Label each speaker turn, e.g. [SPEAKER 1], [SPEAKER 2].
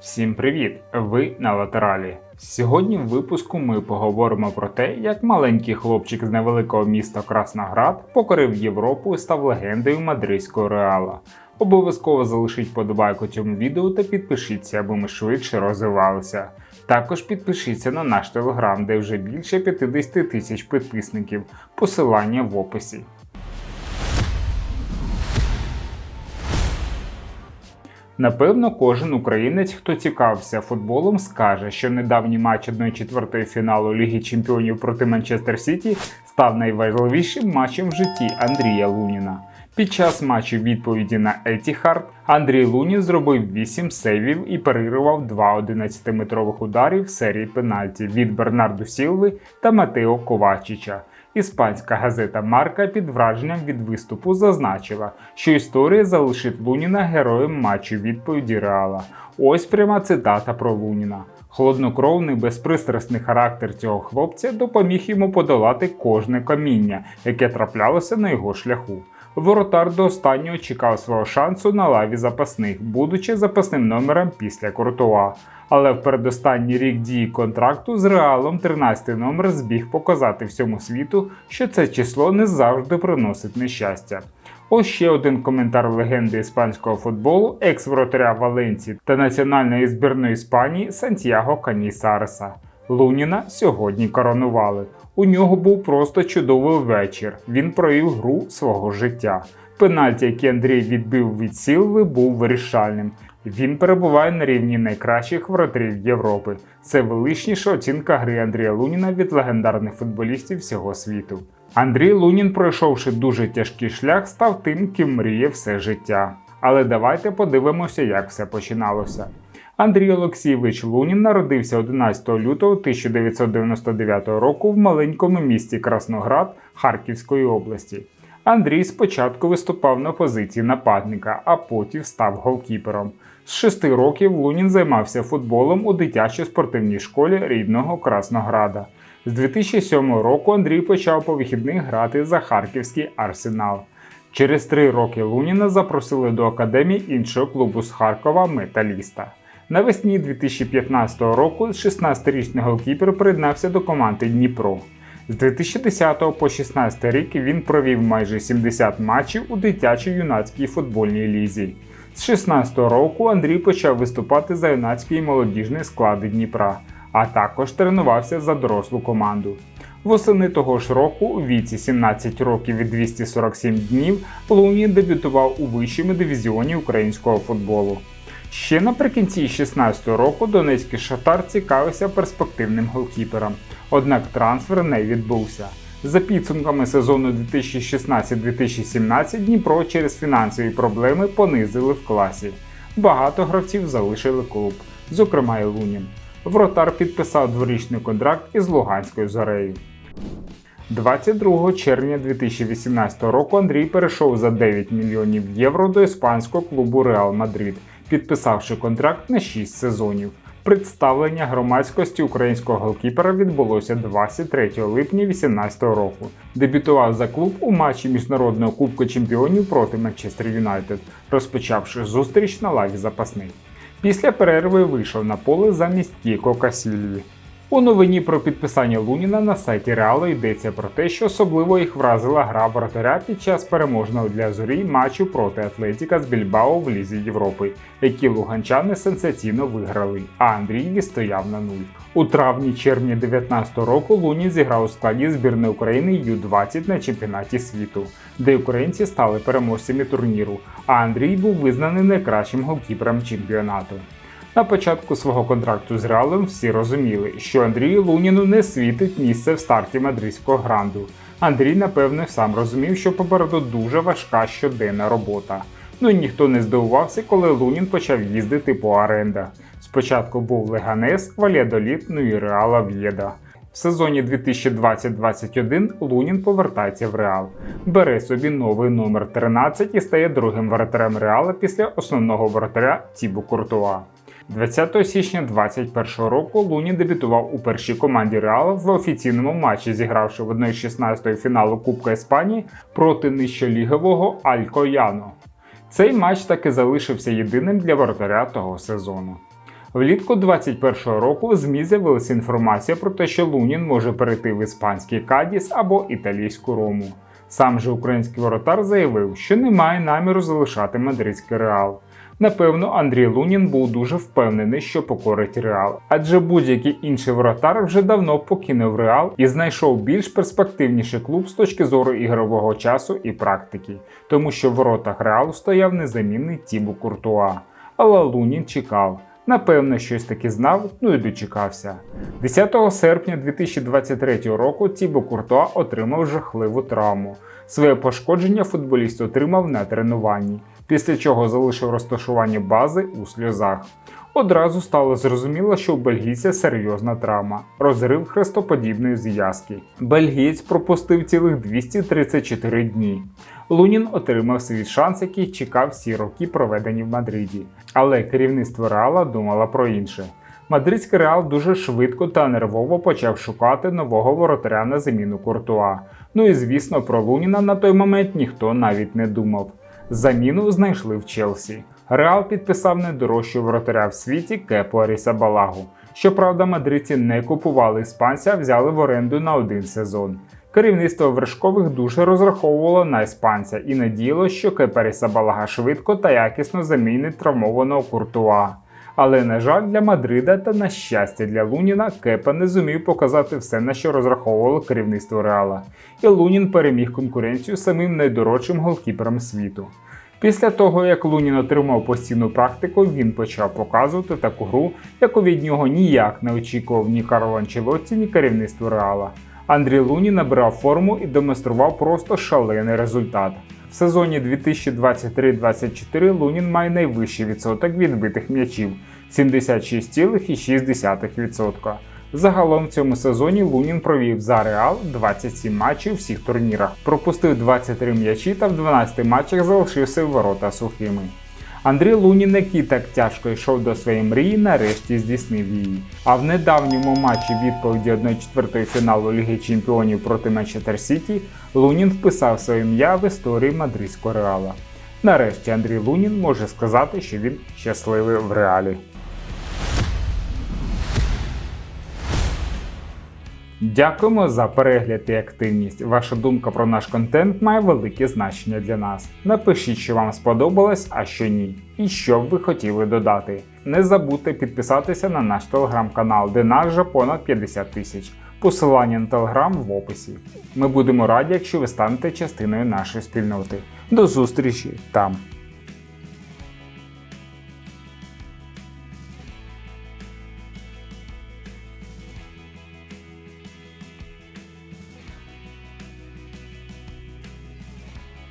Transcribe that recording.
[SPEAKER 1] Всім привіт! Ви на латералі. Сьогодні в випуску ми поговоримо про те, як маленький хлопчик з невеликого міста Красноград покорив Європу і став легендою мадридського реала. Обов'язково залишіть подобайку цьому відео та підпишіться, аби ми швидше розвивалися. Також підпишіться на наш телеграм, де вже більше 50 тисяч підписників. Посилання в описі. Напевно, кожен українець, хто цікавився футболом, скаже, що недавній матч 1-4 фіналу Ліги Чемпіонів проти Манчестер Сіті став найважливішим матчем в житті Андрія Луніна. Під час матчу відповіді на Етіхард Андрій Лунін зробив 8 сейвів і перервав 2 11-метрових ударів в серії пенальті від Бернарду Сілви та Матео Ковачича. Іспанська газета Марка під враженням від виступу зазначила, що історія залишить Луніна героєм матчу відповіді Реала. Ось пряма цитата про Луніна. Холоднокровний безпристрасний характер цього хлопця допоміг йому подолати кожне каміння, яке траплялося на його шляху. Воротар до останнього чекав свого шансу на лаві запасних, будучи запасним номером після Куртуа. Але в передостанній рік дії контракту з реалом 13-й номер збіг показати всьому світу, що це число не завжди приносить нещастя. Ось ще один коментар легенди іспанського футболу, екс-воротаря Валенції та національної збірної Іспанії Сантьяго Канісареса. Луніна сьогодні коронували. У нього був просто чудовий вечір. Він провів гру свого життя. Пенальті, який Андрій відбив від Сілви, був вирішальним. Він перебуває на рівні найкращих воротарів Європи. Це величніша оцінка гри Андрія Луніна від легендарних футболістів всього світу. Андрій Лунін, пройшовши дуже тяжкий шлях, став тим, ким мріє все життя. Але давайте подивимося, як все починалося. Андрій Олексійович Лунін народився 11 лютого 1999 року в маленькому місті Красноград Харківської області. Андрій спочатку виступав на позиції нападника, а потім став голкіпером. З шести років Лунін займався футболом у дитячій спортивній школі рідного Краснограда. З 2007 року Андрій почав по вихідних грати за харківський арсенал. Через три роки Луніна запросили до академії іншого клубу з Харкова Металіста. Навесні 2015 року 16-річний голкіпер приєднався до команди Дніпро. З 2010 по 2016 рік він провів майже 70 матчів у дитячій юнацькій футбольній лізі. З 2016 року Андрій почав виступати за юнацький і молодіжний склади Дніпра, а також тренувався за дорослу команду. Восени того ж року, у віці 17 років і 247 днів, Лунін дебютував у вищому дивізіоні українського футболу. Ще наприкінці 2016 року Донецький Шахтар цікавився перспективним голкіпером, однак трансфер не відбувся. За підсумками сезону 2016-2017 Дніпро через фінансові проблеми понизили в класі. Багато гравців залишили клуб, зокрема і Лунін. Вратар підписав дворічний контракт із Луганською зорею. 22 червня 2018 року Андрій перейшов за 9 мільйонів євро до іспанського клубу Реал Мадрид, підписавши контракт на 6 сезонів. Представлення громадськості українського голкіпера відбулося 23 липня 2018 року. Дебютував за клуб у матчі міжнародного кубку чемпіонів проти Манчестер Юнайтед, розпочавши зустріч на лаві запасних. Після перерви вийшов на поле замість Кіко Касільві. У новині про підписання Луніна на сайті Реалу йдеться про те, що особливо їх вразила гра вратаря під час переможного для зорі матчу проти Атлетіка з Більбао в Лізі Європи, які луганчани сенсаційно виграли, а Андрій відстояв на нуль. У травні-червні 2019 року Лунін зіграв у складі збірної України Ю-20 на чемпіонаті світу, де українці стали переможцями турніру, а Андрій був визнаний найкращим голкіпером чемпіонату. На початку свого контракту з Реалом всі розуміли, що Андрію Луніну не світить місце в старті мадридського гранду. Андрій, напевне, сам розумів, що попереду дуже важка щоденна робота. Ну і ніхто не здивувався, коли Лунін почав їздити по орендах. Спочатку був Леганес, Валєдоліт, ну і Реала В'єда. В сезоні 2020-21 Лунін повертається в Реал, бере собі новий номер 13 і стає другим воротарем Реала після основного воротаря Тібу Куртуа. 20 січня 2021 року Луні дебютував у першій команді Реала в офіційному матчі, зігравши в 1-16 фіналу Кубка Іспанії проти нижчолігового Алькояно. Цей матч таки залишився єдиним для воротаря того сезону. Влітку 21-го року ЗМІ з'явилася інформація про те, що Лунін може перейти в іспанський Кадіс або італійську Рому. Сам же український воротар заявив, що не має наміру залишати мадридський реал. Напевно, Андрій Лунін був дуже впевнений, що покорить Реал, адже будь-який інший воротар вже давно покинув Реал і знайшов більш перспективніший клуб з точки зору ігрового часу і практики, тому що в воротах Реалу стояв незамінний Тібу Куртуа. Але Лунін чекав. Напевно, щось таки знав, ну і дочекався. 10 серпня 2023 року Тібо Куртуа отримав жахливу травму. Своє пошкодження футболіст отримав на тренуванні, після чого залишив розташування бази у сльозах. Одразу стало зрозуміло, що у бельгійця серйозна травма розрив хрестоподібної зв'язки. Бельгієць пропустив цілих 234 дні. Лунін отримав свій шанс, який чекав всі роки, проведені в Мадриді. Але керівництво Реала думало про інше. Мадридський реал дуже швидко та нервово почав шукати нового воротаря на заміну Куртуа. Ну і звісно, про Луніна на той момент ніхто навіть не думав. Заміну знайшли в Челсі. Реал підписав найдорожчого воротаря в світі Кепу Арісабалагу. Щоправда, мадридці не купували іспанця, а взяли в оренду на один сезон. Керівництво вершкових дуже розраховувало на іспанця і надіяло, що кепаріса Балага швидко та якісно замінить травмованого Куртуа. Але, на жаль, для Мадрида та на щастя для Луніна Кепа не зумів показати все, на що розраховувало керівництво Реала, і Лунін переміг конкуренцію самим найдорожчим голкіпером світу. Після того, як Лунін отримав постійну практику, він почав показувати таку гру, яку від нього ніяк не очікував ні Карло Анчелотті, ні керівництво Реала. Андрій Лунін набирав форму і демонстрував просто шалений результат. В сезоні 2023-24 Лунін має найвищий відсоток відбитих м'ячів 76,6%. Загалом в цьому сезоні Лунін провів за Реал 27 матчів у всіх турнірах, пропустив 23 м'ячі та в 12 матчах залишився в ворота сухими. Андрій Лунін, який так тяжко йшов до своєї мрії, нарешті здійснив її. А в недавньому матчі відповіді 1-4 фіналу Ліги Чемпіонів проти Манчестер Сіті Лунін вписав своє ім'я в історії мадридського реала. Нарешті Андрій Лунін може сказати, що він щасливий в реалі. Дякуємо за перегляд і активність. Ваша думка про наш контент має велике значення для нас. Напишіть, що вам сподобалось, а що ні, і що б ви хотіли додати. Не забудьте підписатися на наш телеграм-канал, де нас вже понад 50 тисяч. Посилання на телеграм в описі. Ми будемо раді, якщо ви станете частиною нашої спільноти. До зустрічі там!